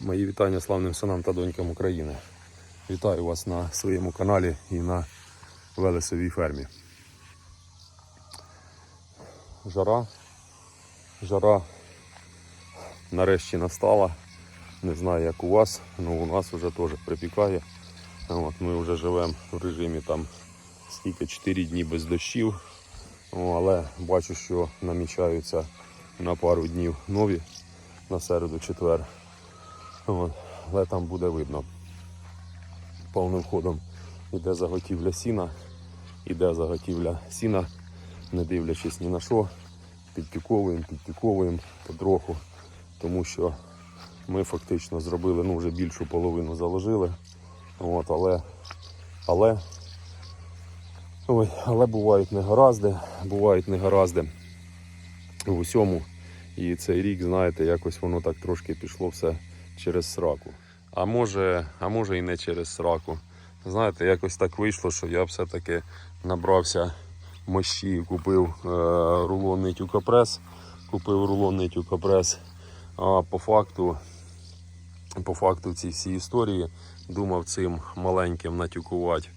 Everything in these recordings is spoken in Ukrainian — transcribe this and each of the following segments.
Мої вітання славним синам та донькам України. Вітаю вас на своєму каналі і на Велесовій фермі. Жара. Жара нарешті настала. Не знаю, як у вас, але у нас вже теж припікає. От, ми вже живемо в режимі там скільки 4 дні без дощів. Але бачу, що намічаються на пару днів нові на середу, четвер. От, але там буде видно. Повним ходом йде заготівля сіна, іде заготівля сіна, не дивлячись ні на що, підтюковуємо, підтюковуємо потроху, тому що ми фактично зробили ну, вже більшу половину заложили. От, але, але, ой, але бувають негаразди, бувають негаразди в усьому. І цей рік, знаєте, якось воно так трошки пішло все через сраку. А може, а може і не через сраку. Знаєте, якось так вийшло, що я все-таки набрався мощі, купив е, рулонний тюкопрес. Купив рулонний тюкопрес. А по факту, по факту ці всі історії думав цим маленьким натюкувати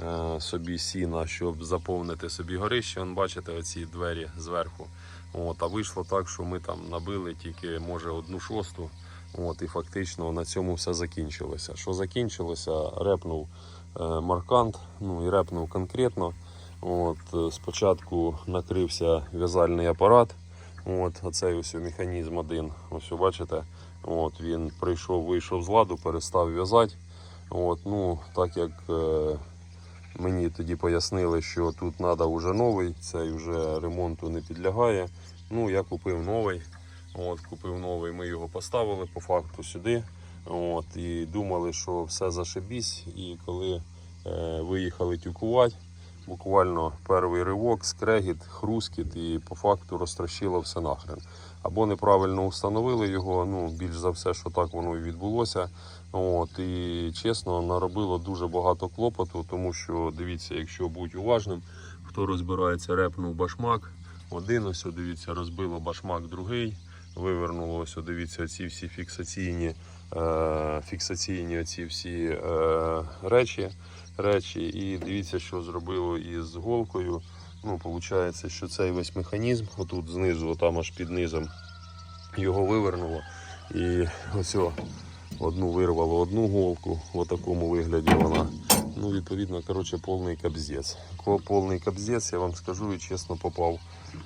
е, собі сіна, щоб заповнити собі горище. Вон, бачите, оці двері зверху. От, а вийшло так, що ми там набили тільки може одну шосту. От, і фактично на цьому все закінчилося. Що закінчилося, репнув е, маркант, ну і репнув конкретно. От, е, спочатку накрився в'язальний апарат. От, оцей ось механізм один. Ось бачите, от, він прийшов, вийшов з ладу, перестав в'язати. От, ну, так як е, мені тоді пояснили, що тут треба вже новий, цей вже ремонту не підлягає. Ну, я купив новий. От, купив новий, ми його поставили по факту сюди. От, і думали, що все зашибісь. І коли е, виїхали тюкувати, буквально перший ривок, скрегіт, хрускіт і по факту розтрощило все нахрен. Або неправильно встановили його, ну більш за все, що так воно і відбулося. От, і чесно, наробило дуже багато клопоту, тому що дивіться, якщо бути уважним, хто розбирається, репнув башмак. Один ось, дивіться, розбило башмак другий, вивернуло ось, дивіться, ці всі фіксаційні, е, фіксаційні оці всі е, речі, речі. І дивіться, що зробило із голкою. Ну, Виходить, що цей весь механізм, отут знизу, там аж під низом, його вивернуло. І ось одну вирвало одну голку, в такому вигляді вона. Ну, відповідно, коротше, повний кобздець. Повний кобздець, я вам скажу і чесно попав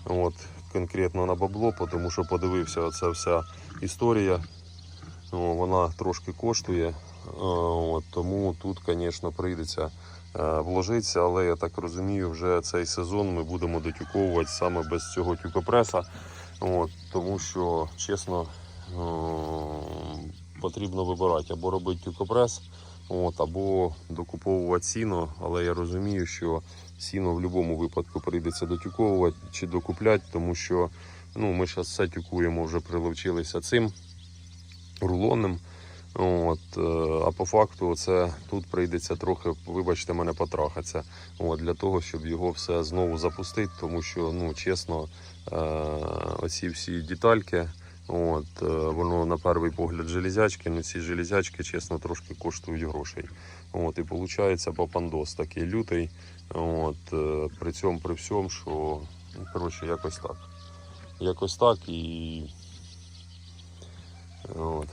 от, конкретно на бабло, тому що подивився оця вся історія. Вона трошки коштує. е, тому тут, звісно, прийдеться е, вложитися, але я так розумію, вже цей сезон ми будемо дотюковувати саме без цього тюкопреса. Тому що, чесно, е, потрібно вибирати або робити тюкопрес, от, або докуповувати сіно. Але я розумію, що сіно в будь-якому випадку прийдеться дотюковувати чи докупляти, тому що ну, ми зараз все тюкуємо, вже приловчилися цим рулонним. От, е, а по факту це тут прийдеться трохи, вибачте мене, потрахатися. От, для того, щоб його все знову запустити, тому що, ну, чесно, е, оці всі детальки, от, е, воно на перший погляд железячки, але ці железячки, чесно, трошки коштують грошей. От, і виходить папандос такий лютий. От, е, при цьому, при всьому, що ну, коротше, якось так. Якось так і. От.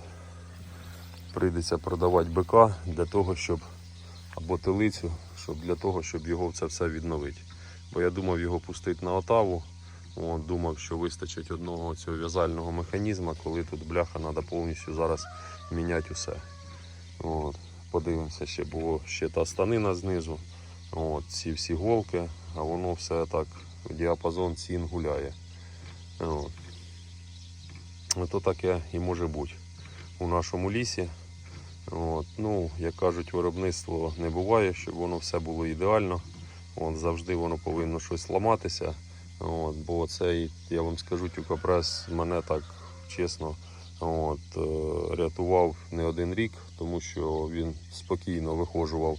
Прийдеться продавати бика для того, щоб або телицю, щоб для того, щоб його це все відновити. Бо я думав його пустити на отаву. От, думав, що вистачить одного цього в'язального механізму, коли тут бляха треба повністю зараз міняти усе. От. Подивимося, ще було ще та станина знизу. От, ці всі голки, а воно все так, діапазон цін гуляє. От. Ото таке і може бути у нашому лісі. От, ну, як кажуть, виробництво не буває, щоб воно все було ідеально. От, завжди воно повинно щось ламатися. От, бо цей, я вам скажу, тюкопрес мене так чесно от, е, рятував не один рік, тому що він спокійно виходжував.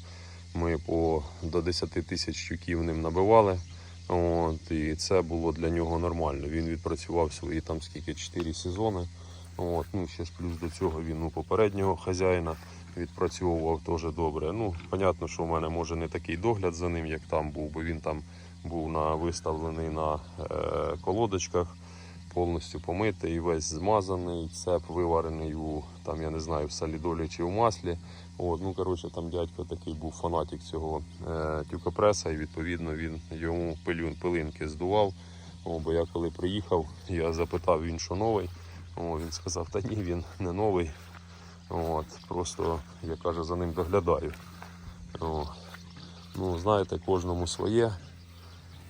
Ми по до 10 тисяч тюків ним набивали. От, і це було для нього нормально. Він відпрацював свої там скільки 4 сезони. От, ну, ще ж плюс до цього він у попереднього хазяїна відпрацьовував теж добре. Ну, понятно, що в мене може не такий догляд за ним, як там був, бо він там був на, виставлений на е, колодочках, повністю помитий, весь змазаний, цеп виварений у там, я не знаю, в солідолі чи в маслі. От, ну, коротше, там дядько такий був фанатик цього е, тюкопреса, і відповідно він йому пилюн, пилинки здував. О, бо я коли приїхав, я запитав він, що новий. О, він сказав, та ні, він не новий. От, просто, я каже, за ним доглядаю. О, ну, знаєте, кожному своє.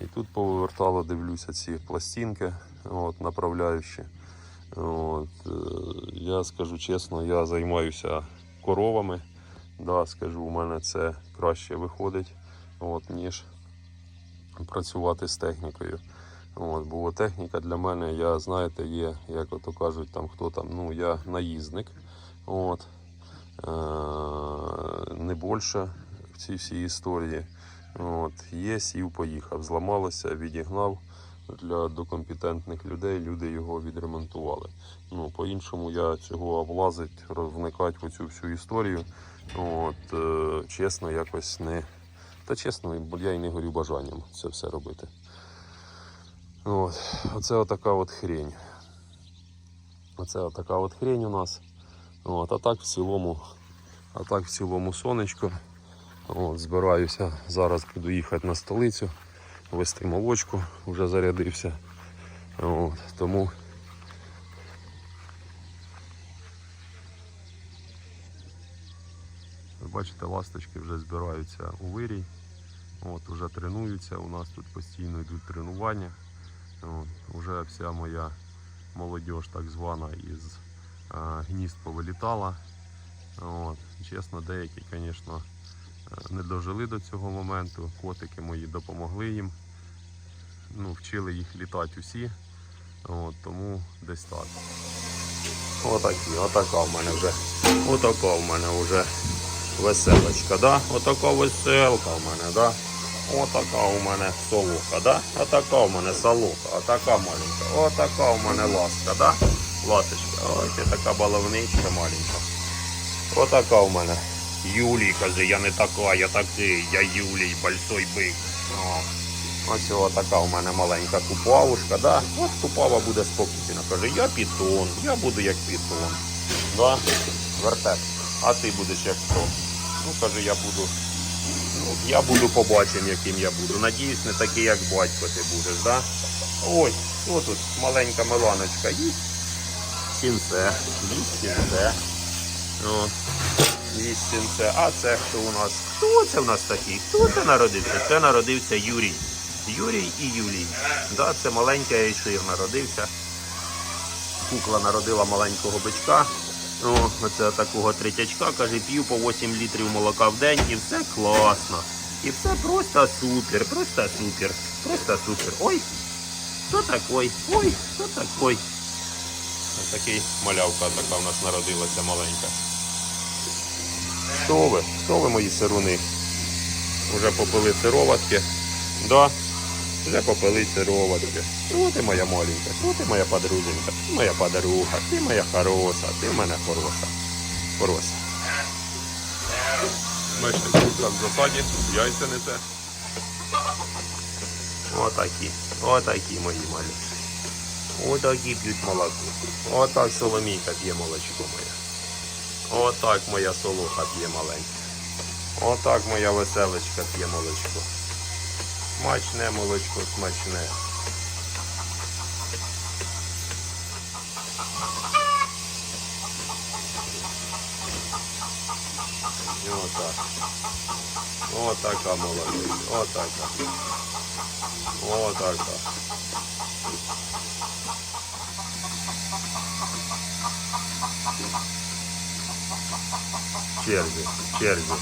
І тут повертало, дивлюся ці пластинки от, направляючі. От, е, я скажу чесно, я займаюся коровами. Да, скажу, у мене це краще виходить, от, ніж працювати з технікою. От, бо техніка для мене, я знаєте, є, як ото кажуть, там хто там, ну я наїзник. От, е, не більше в цій всій історії. От, є, сів, поїхав, зламалося, відігнав для докомпетентних людей, люди його відремонтували. Ну, по-іншому я цього облазить, вникати в цю всю історію. От, е, чесно, якось не. Та чесно, я і не горю бажанням це все робити. От, оце отака от хрень. Оце отака от хрень у нас. От, а так в цілому, а так в цілому сонечко. От, збираюся, зараз буду їхати на столицю, вести молочку, вже зарядився. От, тому бачите, ласточки вже збираються у вирій. От, вже тренуються. У нас тут постійно йдуть тренування. От, уже вся моя молодь, так звана, із а, гнізд повилітала. От, чесно, деякі, звісно, не дожили до цього моменту. Котики мої допомогли їм. Ну, вчили їх літати усі. От, тому десь так. Отакі, отака в мене вже. Отака в мене вже веселочка, да? Отака веселка в мене, да? Отака у мене солоха, да? Отака у мене солоха, отака маленька. Отака у мене ласка, да? Ласочка. Ти така баловничка маленька. Отака у мене. Юлій, каже, я не така, я такий, я Юлій, большой бик. О. Ось о, така у мене маленька купавушка, да? От купава буде спокійна. Каже, я пітон, я буду як пітон. Да? Вертеп. А ти будеш як хто? Ну, каже, я буду. Ну, я буду побачимо, яким я буду. Надіюсь, не такий, як батько ти будеш, да? Що тут маленька меланочка їсть. Сінце. Їсть сінце. О, їсть. А це хто у нас? Хто це у нас такий? Хто це народився? Це народився Юрій. Юрій і Юлій. Да, це маленький Ейшир народився. Кукла народила маленького бичка. О, оце такого третячка, каже, п'ю по 8 літрів молока в день і все класно. І все просто супер, просто супер, просто супер. Ой, що такой? Ой, що такой? Ось такий малявка така в нас народилася маленька. Що ви? Мої сируни? Уже попили сироватки. Да, вже попили сироватки. Що ти моя маленька? Що ти моя подруженька? Ти моя подруга, ти моя хороша, ти мене хороша. Хороша. Бачите, курка в засаді, яйця несе. Отакі, отакі мої малі. Отакі п'ють молоко. Отак Соломійка п'є молочко моє. Отак моя солоха п'є маленька. Отак моя веселочка п'є молочко. Смачне молочко, смачне. Отак. Отака молодець. Отака. Отака. Черзі, черзі.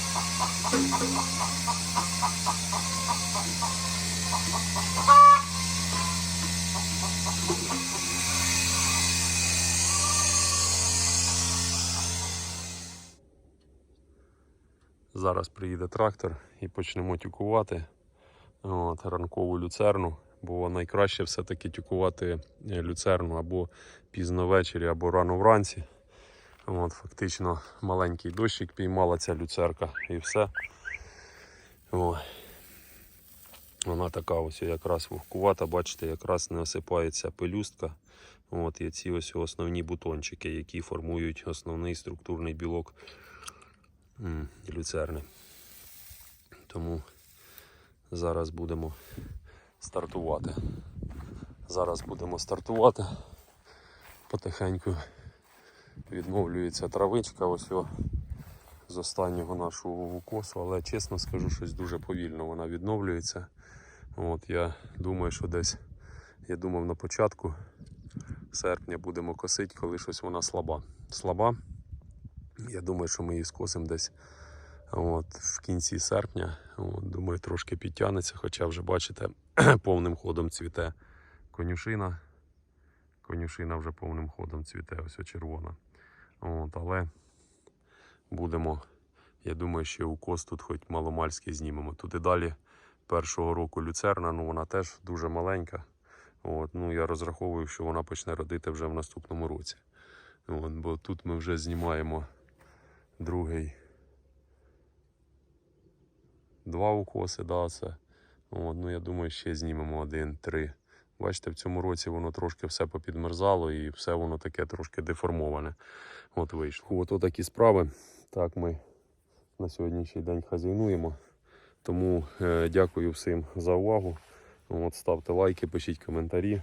Зараз приїде трактор і почнемо тюкувати От, ранкову люцерну. Бо найкраще все-таки тюкувати е, люцерну або пізно ввечері, або рано вранці. От, фактично маленький дощик піймала ця люцерка і все. О. Вона така ось якраз вогкувата, бачите, якраз не осипається пелюстка. От, і ці ось основні бутончики, які формують основний структурний білок люцерни. Тому зараз будемо стартувати. Зараз будемо стартувати. Потихеньку відновлюється травичка ось о, з останнього нашого укосу, але чесно скажу, щось дуже повільно вона відновлюється. От, я думаю, що десь я думав на початку серпня будемо косити, коли щось вона слаба. Слаба. Я думаю, що ми її скосимо десь от, в кінці серпня. От, думаю, трошки підтягнеться, хоча вже бачите, повним ходом цвіте конюшина. Конюшина вже повним ходом цвіте, ось червона. От, але будемо, я думаю, ще укос тут хоч маломальський знімемо. Тут і далі першого року люцерна, ну вона теж дуже маленька. От, ну, я розраховую, що вона почне родити вже в наступному році. От, бо тут ми вже знімаємо другий. Два укоси, да, це. От, ну, я думаю, ще знімемо один, три. Бачите, в цьому році воно трошки все попідмерзало і все воно таке трошки деформоване. От вийшло. Ото такі справи. Так ми на сьогоднішній день хазяйнуємо. Тому е, дякую всім за увагу. От, ставте лайки, пишіть коментарі.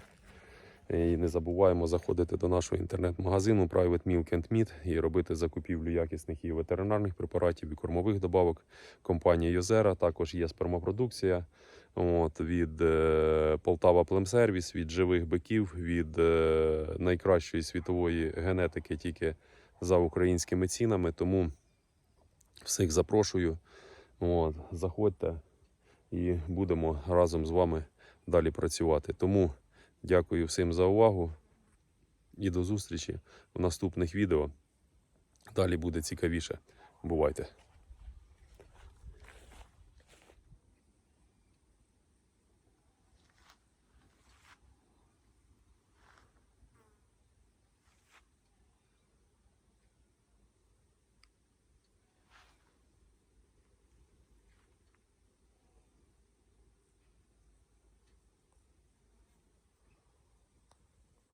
І не забуваємо заходити до нашого інтернет-магазину Private Milk and Meat і робити закупівлю якісних і ветеринарних препаратів і кормових добавок компанії Йозера. Також є спермопродукція от, від е, Полтава Племсервіс, від живих биків, від е, найкращої світової генетики тільки за українськими цінами. Тому всіх запрошую. От, заходьте і будемо разом з вами далі працювати. Тому дякую всім за увагу і до зустрічі в наступних відео. Далі буде цікавіше. Бувайте!